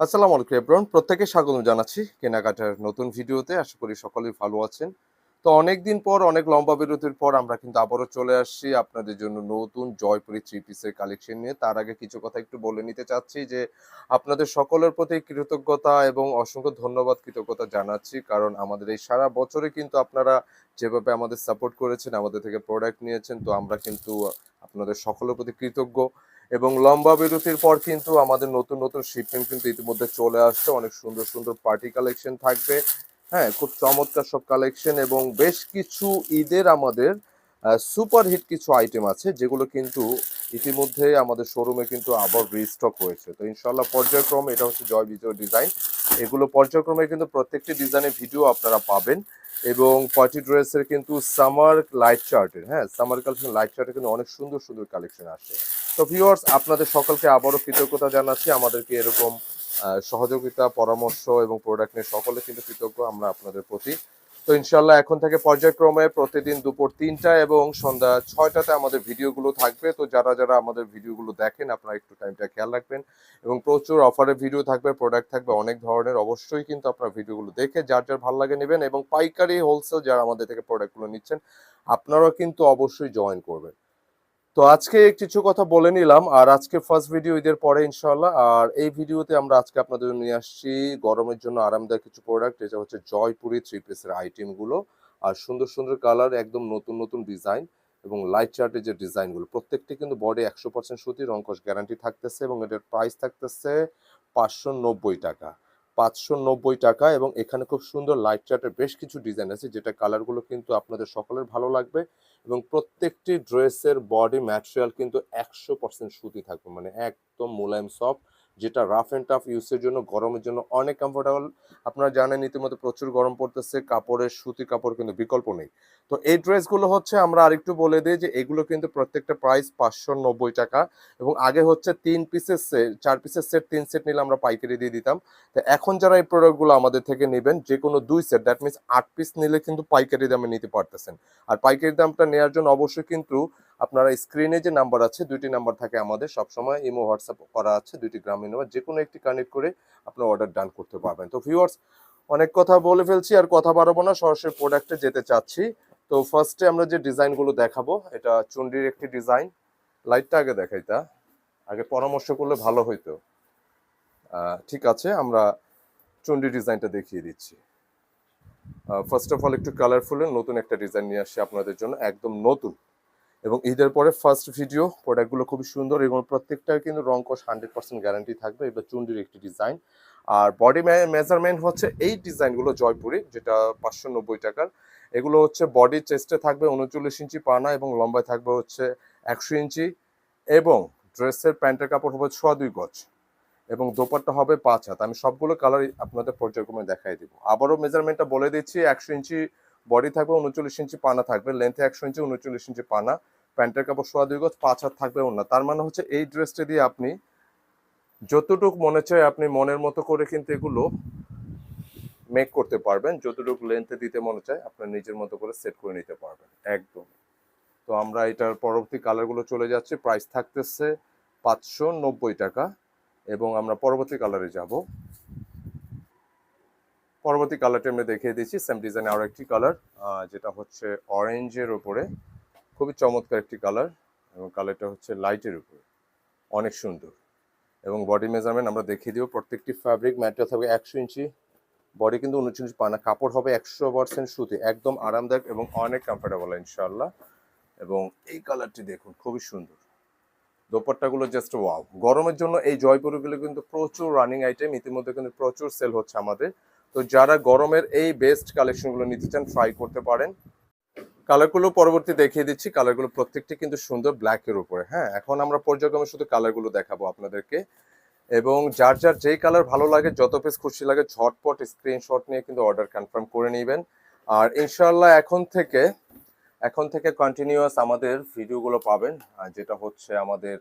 আসসালামু আলাইকুম এব্রন প্রত্যেকে স্বাগত জানাচ্ছি কেনাকাটার নতুন ভিডিওতে। আশা করি সকলেই ভালো আছেন। তো অনেক দিন পর, অনেক লম্বা বিরতির পর আমরা কিন্তু আবারও চলে আসছি আপনাদের জন্য নতুন জয়পুরি থ্রি পিসের কালেকশন নিয়ে। তার আগে কিছু কথা একটু বলে নিতে চাচ্ছি যে, আপনাদের সকলের প্রতি কৃতজ্ঞতা এবং অসংখ্য ধন্যবাদ, কৃতজ্ঞতা জানাচ্ছি। কারণ আমাদের এই সারা বছরে কিন্তু আপনারা যেভাবে আমাদের সাপোর্ট করেছেন, আমাদের থেকে প্রোডাক্ট নিয়েছেন, তো আমরা কিন্তু আপনাদের সকলের প্রতি কৃতজ্ঞ। এবং লম্বা বিরতির পর কিন্তু আমাদের নতুন নতুন শিপমেন্ট কিন্তু ইতিমধ্যে চলে আসছে। অনেক সুন্দর সুন্দর পার্টি কালেকশন থাকবে। হ্যাঁ খুব চমৎকার সব কালেকশন এবং বেশ কিছু ঈদের আমাদের সুপার হিট কিছু আইটেম আছে, যেগুলো কিন্তু ইতিমধ্যে আমাদের শোরুমে কিন্তু আবার রিস্টক হয়েছে। তো ইনশাল্লাহ পর্যায়ক্রমে, এটা হচ্ছে জয় বিজয় ডিজাইন এগুলো পর্যায়ক্রমে কিন্তু প্রত্যেকটি ডিজাইনের ভিডিও আপনারা পাবেন। এবং পার্টি ড্রেসের কিন্তু সামার লাইট চার্টের হ্যাঁ সামার কালেকশন লাইট চার্টের কিন্তু অনেক সুন্দর সুন্দর কালেকশন আসে। তো ভিউয়ার্স আপনাদের সকলকে আবারও কৃতজ্ঞতা জানাচ্ছি। আমাদেরকে এরকম সহযোগিতা, পরামর্শ এবং প্রোডাক্ট নিয়ে সকলে কিন্তু কৃতজ্ঞ। আমরা আপনাদের প্রতি তো ইনশাল্লাহ এখন থেকে পর্যায়ক্রমে প্রতিদিন দুপুর তিনটা এবং সন্ধ্যা ছয়টাতে আমাদের ভিডিওগুলো থাকবে। তো যারা যারা আমাদের ভিডিওগুলো দেখেন, আপনারা একটু টাইমটা খেয়াল রাখবেন এবং প্রচুর অফারের ভিডিও থাকবে প্রোডাক্ট থাকবে, অনেক ধরনের অবশ্যই কিন্তু আপনার ভিডিওগুলো দেখে যার যার ভালো লাগে নেবেন এবং পাইকারি হোলসেল যারা আমাদের থেকে প্রোডাক্টগুলো নিচ্ছেন, আপনারাও কিন্তু অবশ্যই জয়েন করবেন। তো আজকে কিছু কথা বলে নিলাম, আর আজকে ফার্স্ট ভিডিও ঈদের পরে ইনশাল্লাহ আর এই ভিডিওতে আমরা আজকে আপনাদের নিয়ে আসছি গরমের জন্য আরামদায়ক কিছু প্রোডাক্ট এটা হচ্ছে জয়পুরি থ্রি পিসের আইটেমগুলো আর সুন্দর সুন্দর কালার একদম নতুন নতুন ডিজাইন এবং লাইট চার্টের যে ডিজাইনগুলো প্রত্যেকটি কিন্তু বডি একশো পার্সেন্ট সুতি রঙ্কশ গ্যারান্টি থাকতেছে এবং এটার প্রাইস থাকতেছে পাঁচশো নব্বই টাকা। পাঁচশো নব্বই টাকা এবং এখানে খুব সুন্দর লাইট চার্টের বেশ কিছু ডিজাইন আছে, যেটা কালারগুলো কিন্তু আপনাদের সকলের ভালো লাগবে এবং প্রত্যেকটি ড্রেসের বডি ম্যাটেরিয়াল কিন্তু একশো পার্সেন্ট সুতি থাকবে মানে একদম মোলায়েম সফট যেটা রাফ অ্যান্ড টাফ ইউজের জন্য, গরমের জন্য অনেক কমফোর্টেবল আপনারা জানেন ইতিমধ্যে প্রচুর গরম পড়তেছে, কাপড়ের, সুতি কাপড় কিন্তু বিকল্প নেই। তো এই ড্রেসগুলো হচ্ছে, আমরা আরেকটু বলে দিই যে, এগুলো কিন্তু প্রত্যেকটা প্রাইস পাঁচশো নব্বই টাকা এবং আগে হচ্ছে তিন পিসের সেট চার পিসের সেট তিন সেট নিলে আমরা পাইকারি দিয়ে দিতাম। তো এখন যারা এই প্রোডাক্টগুলো আমাদের থেকে নেবেন যে কোনো দুই সেট দ্যাট মিনস আট পিস নিলে কিন্তু পাইকারি দামে নিতে পারতেছেন। আর পাইকারি দামটা নেওয়ার জন্য অবশ্যই কিন্তু আপনারা স্ক্রিনে যে নাম্বার আছে, দুইটি নাম্বার থাকে আমাদের। সবসময় ইমো হোয়াটসঅ্যাপ করা আছে, দুইটি গ্রামীণ নাম্বার যে কোনো একটি কানেক্ট করে আপনার অর্ডার ডান করতে পারবেন। তো ভিউয়ার্স অনেক কথা বলে ফেলছি, আর কথা বাড়াবো না। সরাসরি প্রোডাক্টে যেতে চাচ্ছি। তো ফার্স্টে আমরা যে ডিজাইনগুলো দেখাবো, এটা চুন্ডির একটি ডিজাইন লাইটটা আগে দেখাইতা আগে পরামর্শ করলে ভালো হইতো। ঠিক আছে, আমরা চুন্ডি ডিজাইনটা দেখিয়ে দিচ্ছি। ফার্স্ট অফ অল একটু কালারফুলের নতুন একটা ডিজাইন নিয়ে আসছি আপনাদের জন্য, একদম নতুন। এবং ঈদের পরে ফার্স্ট ভিডিও প্রোডাক্টগুলো খুবই সুন্দর এবং প্রত্যেকটার কিন্তু রঙ্কশ হান্ড্রেড পার্সেন্ট গ্যারান্টি থাকবে। এটা চুন্ডির একটি ডিজাইন আর বডি মেজারমেন্ট হচ্ছে এই ডিজাইনগুলো জয়পুরি, যেটা পাঁচশো নব্বই টাকার। এগুলো হচ্ছে বডি চেস্টে থাকবে উনচল্লিশ ইঞ্চি পানা এবং লম্বায় থাকবে হচ্ছে একশো ইঞ্চি। এবং ড্রেসের প্যান্টের কাপড় হবে ছোয়া দুই গজ। এবং দোপাট্টা হবে পাঁচ হাত। আমি সবগুলো কালার আপনাদের পর্যায়ক্রমে দেখাই দিব। আবারও মেজারমেন্টটা বলে দিচ্ছি, একশো ইঞ্চি বডি থাকবে উনচল্লিশ ইঞ্চি, পানা থাকবে। লেন্থে একশো ইঞ্চি, উনচল্লিশ ইঞ্চি পানা। প্যান্টের কাপড় সোয়া দুই গজ, পাঁচ হাত থাকবে অন্য তার মানে হচ্ছে এই ড্রেসটা দিয়ে আপনি যতটুক মনে চায় আপনি মনের মতো করে কিন্তু এগুলো মেক করতে পারবেন। যতটুকু লেন্থে দিতে মনে চায় আপনার নিজের মতো করে সেট করে নিতে পারবেন। একদম। তো আমরা এটার পরবর্তী কালারগুলো চলে যাচ্ছে। প্রাইস থাকতেছে পাঁচশো নব্বই টাকা এবং আমরা পরবর্তী কালারে যাব। পরবর্তী কালারটা আমরা দেখিয়ে দিচ্ছি। সেম ডিজাইন আরও একটি কালার যেটা হচ্ছে অরেঞ্জের উপরে। খুবই চমৎকার একটি কালার এবং কালারটা হচ্ছে লাইটের উপরে। অনেক সুন্দর। এবং বডি মেজারমেন্ট আমরা দেখিয়ে দিব, প্রত্যেকটি ফ্যাব্রিক ম্যাটেরিয়াল থাকবে একশো ইঞ্চি। বডি কিন্তু উনচল্লিশ পানা। কাপড় হবে একশো পার্সেন্ট সুতি, একদম আরামদায়ক এবং অনেক কমফোর্টেবল ইনশাল্লাহ এবং এই কালারটি দেখুন, খুবই সুন্দর। দোপাট্টাগুলো জাস্ট ওয়াও গরমের জন্য এই জয়পুরগুলো কিন্তু প্রচুর রানিং আইটেম ইতিমধ্যে কিন্তু প্রচুর সেল হচ্ছে আমাদের। তো যারা গরমের এই বেস্ট কালেকশনগুলো নিতে চান ট্রাই করতে পারেন। কালারগুলো পরবর্তী দেখিয়ে দিচ্ছি। কালারগুলো প্রত্যেকটি কিন্তু সুন্দর ব্ল্যাকের উপরে। হ্যাঁ এখন আমরা পর্যায়ক্রমে শুধু কালারগুলো দেখাবো আপনাদেরকে। এবং যার যার যেই কালার ভালো লাগে, যত পিস খুশি লাগে, ঝটপট স্ক্রিনশট নিয়ে কিন্তু অর্ডার কনফার্ম করে নেবেন। আর ইনশাল্লাহ এখন থেকে এখন থেকে কন্টিনিউয়াস আমাদের ভিডিওগুলো পাবেন। যেটা হচ্ছে আমাদের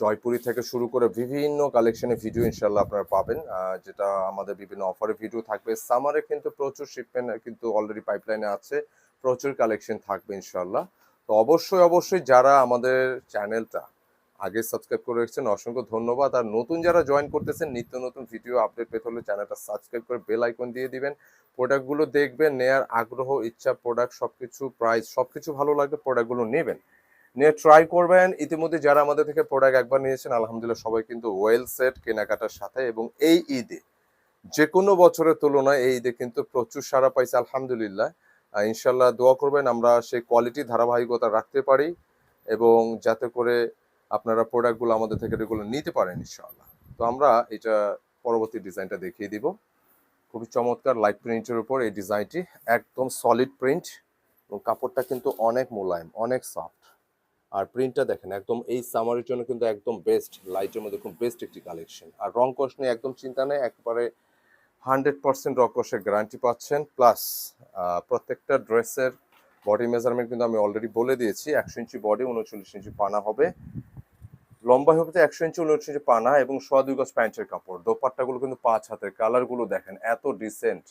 জয়পুরি থেকে শুরু করে বিভিন্ন কালেকশনের ভিডিও ইনশাল্লাহ আপনারা পাবেন যেটা আমাদের বিভিন্ন অফারের ভিডিও থাকবে। সামারে কিন্তু প্রচুর শিপমেন্ট কিন্তু অলরেডি পাইপলাইনে আছে, প্রচুর কালেকশন থাকবে ইনশাল্লাহ তো অবশ্যই অবশ্যই যারা আমাদের চ্যানেলটা আগে সাবস্ক্রাইব করে রেখেছেন, অসংখ্য ধন্যবাদ। আর নতুন যারা জয়েন করতেছেন, নিত্য নতুন ভিডিও আপডেট পেতে হলে চ্যানেলটা সাবস্ক্রাইব করে বেল আইকন দিয়ে দিবেন। প্রোডাক্টগুলো দেখবেন, নেয়ার আগ্রহ, ইচ্ছা প্রোডাক্ট সবকিছু প্রাইস সবকিছু ভালো লাগবে প্রোডাক্টগুলো নেবেন। নিয়ে ট্রাই করবেন। ইতিমধ্যে যারা আমাদের থেকে প্রোডাক্ট একবার নিয়েছেন, আলহামদুলিল্লাহ সবাই কিন্তু ওয়েল সেট কেনাকাটার সাথে এবং এই ঈদে যে কোনো বছরের তুলনায় এই ঈদে কিন্তু প্রচুর সারা পাইছে, আলহামদুলিল্লাহ। ইনশাল্লাহ দোয়া করবেন, আমরা সেই কোয়ালিটি ধারাবাহিকতা রাখতে পারি এবং যাতে করে আপনারা প্রোডাক্টগুলো আমাদের থেকে রেগুলো নিতে পারেন ইনশাল্লাহ তো আমরা এটা পরবর্তী ডিজাইনটা দেখিয়ে দিব। খুবই চমৎকার লাইট প্রিন্টের উপর এই ডিজাইনটি, একদম সলিড প্রিন্ট এবং কাপড়টা কিন্তু অনেক মোলায়েম, অনেক সফট আর প্রিন্টটা দেখেন, একদম এই সামারের জন্য কিন্তু একদম বেস্ট লাইটের মধ্যে খুব বেস্ট একটি কালেকশন আর রং কষ নিয়ে একদম চিন্তা নেই, একবারে হান্ড্রেড পার্সেন্ট রং কষের গ্যারান্টি পাচ্ছেন প্লাস প্রত্যেকটা ড্রেসের বডি মেজারমেন্ট কিন্তু আমি অলরেডি বলে দিয়েছি, একশো ইঞ্চি বডি উনচল্লিশ ইঞ্চি পানা হবে। লম্বা হবে একশো ইঞ্চি, উনচল্লিশ ইঞ্চি পানা এবং সোয়া দুই গজ প্যান্টের কাপড়। দোপাট্টাগুলো কিন্তু পাঁচ হাতের কালারগুলো দেখেন, এত ডিসেন্ট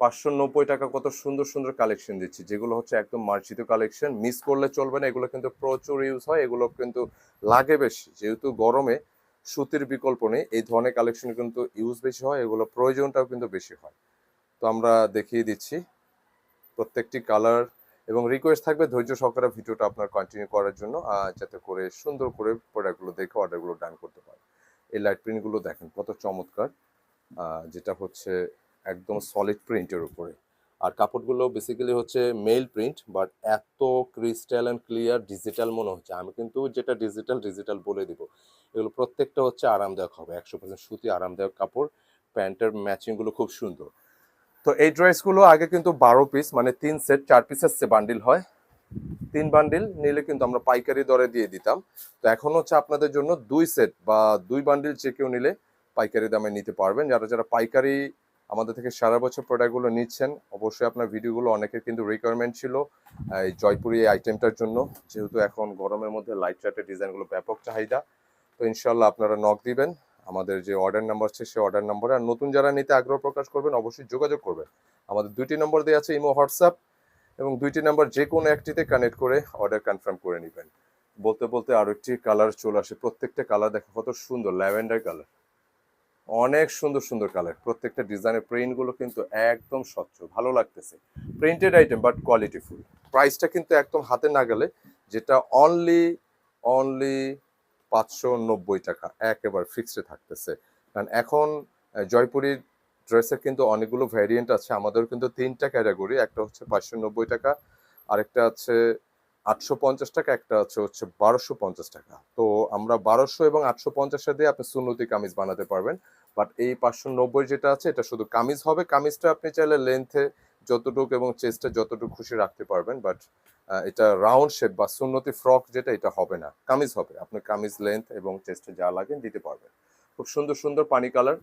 পাঁচশো নব্বই টাকা কত সুন্দর সুন্দর কালেকশন দিচ্ছি। যেগুলো হচ্ছে একদম মার্জিত কালেকশন মিস করলে চলবে না, এগুলো কিন্তু প্রচুর ইউজ হয়, এগুলো কিন্তু লাগে বেশি। যেহেতু গরমে সুতির বিকল্প নেই, এই ধরনের কালেকশন কিন্তু ইউজ বেশি হয়, এগুলো প্রয়োজনটাও কিন্তু বেশি হয়। তো আমরা দেখিয়ে দিচ্ছি প্রত্যেকটি কালার এবং রিকোয়েস্ট থাকবে ধৈর্য সহকারে ভিডিওটা আপনার কন্টিনিউ করার জন্য যাতে করে সুন্দর করে প্রোডাক্টগুলো দেখে অর্ডারগুলো ডান করতে পারে। এই লাইট প্রিন্টগুলো দেখেন, কত চমৎকার। যেটা হচ্ছে একদম সলিড প্রিন্টের উপরে। আর কাপড়গুলো বেসিক্যালি হচ্ছে মেল প্রিন্ট বাট এত ক্রিস্টাল অ্যান্ড ক্লিয়ার ডিজিটাল মনে হচ্ছে। আমি কিন্তু যেটা ডিজিটাল ডিজিটাল বলে দিব। এগুলো প্রত্যেকটা হচ্ছে আরামদায়ক হবে। একশো পার্সেন্ট সুতি আরামদায়ক কাপড়। প্যান্টের ম্যাচিংগুলো খুব সুন্দর। তো এই ড্রেসগুলো আগে কিন্তু বারো পিস মানে তিন সেট চার পিসের সে বান্ডিল হয়। তিন বান্ডিল নিলে কিন্তু আমরা পাইকারি দরে দিয়ে দিতাম। তো এখন হচ্ছে আপনাদের জন্য দুই সেট বা দুই বান্ডিল যে কেউ নিলে পাইকারি দামে নিতে পারবেন। যারা যারা পাইকারি আমাদের থেকে সারা বছর প্রোডাক্টগুলো নিচ্ছেন। অবশ্যই আপনার ভিডিওগুলো অনেকের কিন্তু রিকোয়ারমেন্ট ছিল এই জয়পুরি এই আইটেমটার জন্য। যেহেতু এখন গরমের মধ্যে লাইট চার্টের ডিজাইনগুলো ব্যাপক চাহিদা, তো ইনশাল্লাহ আপনারা নক দিবেন। আমাদের যে অর্ডার নাম্বার আছে, সেই অর্ডার নাম্বারে আর নতুন যারা নিতে আগ্রহ প্রকাশ করবেন, অবশ্যই যোগাযোগ করবেন। আমাদের দুইটি নম্বর দেওয়া আছে ইমো, হোয়াটসঅ্যাপ, এবং দুইটি নাম্বার যে কোনো একটিতে কানেক্ট করে অর্ডার কনফার্ম করে নেবেন। বলতে বলতে আরও একটি কালার চলে আসে। প্রত্যেকটা কালার দেখো কত সুন্দর, ল্যাভেন্ডার কালার অনেক সুন্দর সুন্দর কালার প্রত্যেকটা ডিজাইনের প্রিন্টগুলো কিন্তু একদম স্বচ্ছ, ভালো লাগতেছে। Printed item but quality full প্রাইসটা কিন্তু একদম হাতে না গেলে যেটা অনলি অনলি পাঁচশো নব্বই টাকা, একেবারে ফিক্সডে থাকতেছে। কারণ এখন জয়পুরীর ড্রেসের কিন্তু অনেকগুলো ভ্যারিয়েন্ট আছে। আমাদের কিন্তু তিনটা ক্যাটাগরি একটা হচ্ছে পাঁচশো নব্বই টাকা, আরেকটা আছে আটশো পঞ্চাশ টাকা, একটা আছে হচ্ছে বারোশো পঞ্চাশ টাকা। তো আমরা বারোশো এবং আটশো পঞ্চাশটা দিয়ে আপনি সুন্নতি কামিজ বানাতে পারবেন। বাট এই পাঁচশো নব্বই যেটা আছে, এটা শুধু কামিজ হবে। কামিজটা আপনি চাইলে লেন্থে যতটুকু এবং চেস্টে যতটুকু খুশি রাখতে পারবেন। বাট এটা রাউন্ড শেপ বা সুন্নতি ফ্রক যেটা, এটা হবে না। কামিজ হবে। আপনি কামিজ লেন্থ এবং চেস্টে যা লাগে দিতে পারবেন। খুব সুন্দর সুন্দর পানি কালার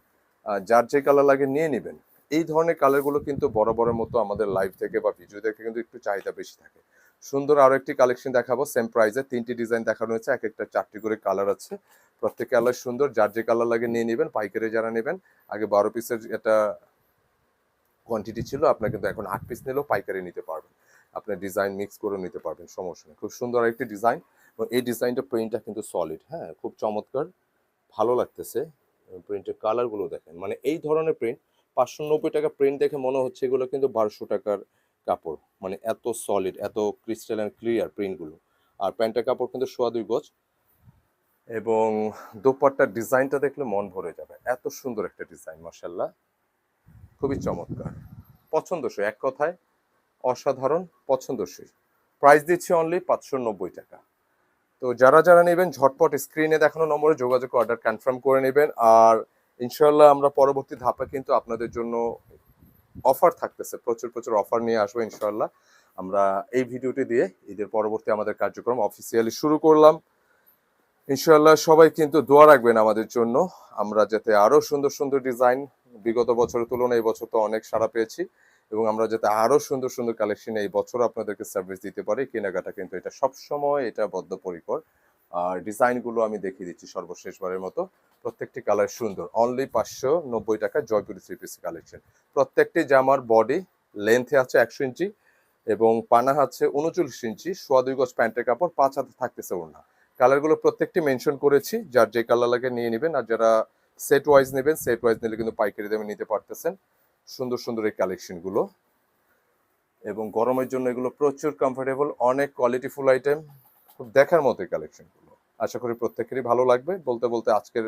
যার যে কালার লাগে নিয়ে নেবেন। এই ধরনের কালারগুলো কিন্তু বড় বড় মতো আমাদের লাইভ থেকে বা ভিডিও থেকে কিন্তু একটু চাহিদা বেশি থাকে। সুন্দর আরও একটি কালেকশন দেখাবো। সেম প্রাইসে তিনটি ডিজাইন দেখানো হয়েছে, এক একটা চারটি করে কালার আছে। প্রত্যেক কালার সুন্দর, যার যে কালার লাগে নিয়ে নেবেন, পাইকারি যারা নেবেন, আগে বারো পিসের এটা কোয়ান্টিটি ছিল, আপনার কিন্তু এখন আট পিস নিলেও পাইকারি নিতে পারবেন। আপনার ডিজাইন মিক্স করে নিতে পারবেন, সমস্যা নেই। খুব সুন্দর একটি ডিজাইন এবং এই ডিজাইনটা প্রিন্টটা কিন্তু সলিড হ্যাঁ? খুব চমৎকার, ভালো লাগতেছে। প্রিন্টের কালারগুলো দেখেন মানে এই ধরনের প্রিন্ট পাঁচশো নব্বই টাকা প্রিন্ট দেখে মনে হচ্ছে এগুলো কিন্তু বারোশো টাকার কাপড় মানে এত সলিড এত ক্রিস্টাল অ্যান্ড ক্লিয়ার প্রিন্টগুলো আর প্যান্টের কাপড় কিন্তু সোয়া দুই গজ। এবং দোপাট্টার ডিজাইনটা দেখলে মন ভরে যাবে। এত সুন্দর একটা ডিজাইন মার্শাল্লাহ খুবই চমৎকার। পছন্দসই, এক কথায় অসাধারণ, পছন্দসই। প্রাইস দিচ্ছি অনলি পাঁচশো নব্বই টাকা। তো যারা যারা নেবেন, ঝটপট স্ক্রিনে দেখানো নম্বরে যোগাযোগ অর্ডার কনফার্ম করে নেবেন। আর ইনশাল্লাহ আমরা পরবর্তী ধাপে কিন্তু আপনাদের জন্য অফার থাকতেছে, প্রচুর প্রচুর অফার নিয়ে আসব ইনশাল্লাহ আমরা এই ভিডিওটি দিয়ে ঈদের পরবর্তী আমাদের কার্যক্রম অফিসিয়ালি শুরু করলাম। ইনশাল্লাহ সবাই কিন্তু দোয়া রাখবেন আমাদের জন্য। আমরা যাতে আরও সুন্দর সুন্দর ডিজাইন বিগত বছরের তুলনায় এই বছর তো অনেক সাড়া পেয়েছি এবং আমরা যাতে আরও সুন্দর সুন্দর কালেকশন এই বছর আপনাদেরকে সার্ভিস দিতে পারি। কেনাকাটা কিন্তু এটা সবসময় এটা বদ্ধপরিকর। আর ডিজাইনগুলো আমি দেখিয়ে দিচ্ছি সর্বশেষবারের মতো। প্রত্যেকটি কালার সুন্দর। অনলি পাঁচশো নব্বই টাকা জয়পুরি থ্রি পিস কালেকশন প্রত্যেকটি জামার বডি লেন্থে আছে একশো ইঞ্চি এবং পানা আছে উনচল্লিশ ইঞ্চি, সোয়া দুই গজ প্যান্টের কাপড়, পাঁচ হাতে থাকতেছে ওড়না। কালারগুলো প্রত্যেকটি মেনশন করেছি। যার যে কালার লাগে নিয়ে নেবেন আর যারা সেট ওয়াইজ নেবেন সেট ওয়াইজ নিলে কিন্তু পাইকারি দামে নিতে পারতেছেন। সুন্দর সুন্দর এই কালেকশনগুলো এবং গরমের জন্য এগুলো প্রচুর কমফোর্টেবল অনেক কোয়ালিটিফুল আইটেম খুব দেখার মতো এই কালেকশনগুলো আশা করি প্রত্যেকেরই ভালো লাগবে। বলতে বলতে আজকের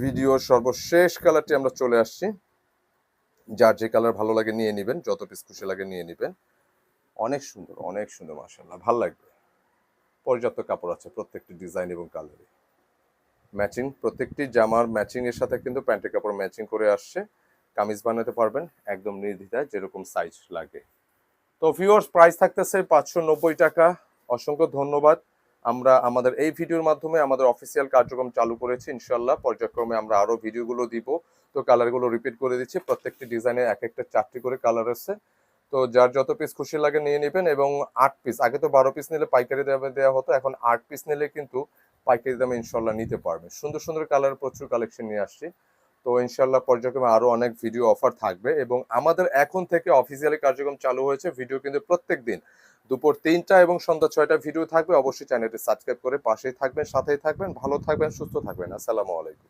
ভিডিওর সর্বশেষ কালারটি আমরা চলে আসছি। যার যে কালার ভালো লাগে নিয়ে নেবেন, যত পিস খুশি লাগে নিয়ে নেবেন। অনেক সুন্দর অনেক সুন্দর মাসাল্লাহ ভালো লাগবে। পর্যাপ্ত কাপড় আছে প্রত্যেকটি ডিজাইন এবং কালারে ম্যাচিং প্রত্যেকটি জামার ম্যাচিং এর সাথে কিন্তু প্যান্টের কাপড় ম্যাচিং করে আসছে। কামিজ বানাতে পারবেন, একদম নির্দ্বিধায়, যেরকম সাইজ লাগে। তো ভিউয়ার্স প্রাইস থাকতেছে পাঁচশো নব্বই টাকা। অসংখ্য ধন্যবাদ। আমরা আমাদের এই ভিডিওর মাধ্যমে আমাদের অফিসিয়াল কার্যক্রম চালু করেছি ইনশাল্লাহ পর্যায়ক্রমে আমরা আরও ভিডিওগুলো দিব। তো কালারগুলো রিপিট করে দিচ্ছি। প্রত্যেকটি ডিজাইনে এক একটা চারটি করে কালার আছে তো যার যত পিস খুশি লাগে নিয়ে নেবেন এবং আট পিস আগে তো বারো পিস নিলে পাইকারি দামে দেওয়া হতো, এখন আট পিস নিলে কিন্তু পাইকারি দামে ইনশাল্লাহ নিতে পারবেন সুন্দর সুন্দর কালার প্রচুর কালেকশন নিয়ে আসছি। তো ইনশাল্লাহ পর্যায়ক্রমে আরও অনেক ভিডিও অফার থাকবে এবং আমাদের এখন থেকে অফিসিয়ালি কার্যক্রম চালু হয়েছে। ভিডিও কিন্তু প্রত্যেক দিন দুপুর তিনটা এবং সন্ধ্যা ছয়টা ভিডিও থাকবে। অবশ্যই চ্যানেলটি সাবস্ক্রাইব করে পাশেই থাকবেন, সাথেই থাকবেন, ভালো থাকবেন, সুস্থ থাকবেন। আসসালামু আলাইকুম।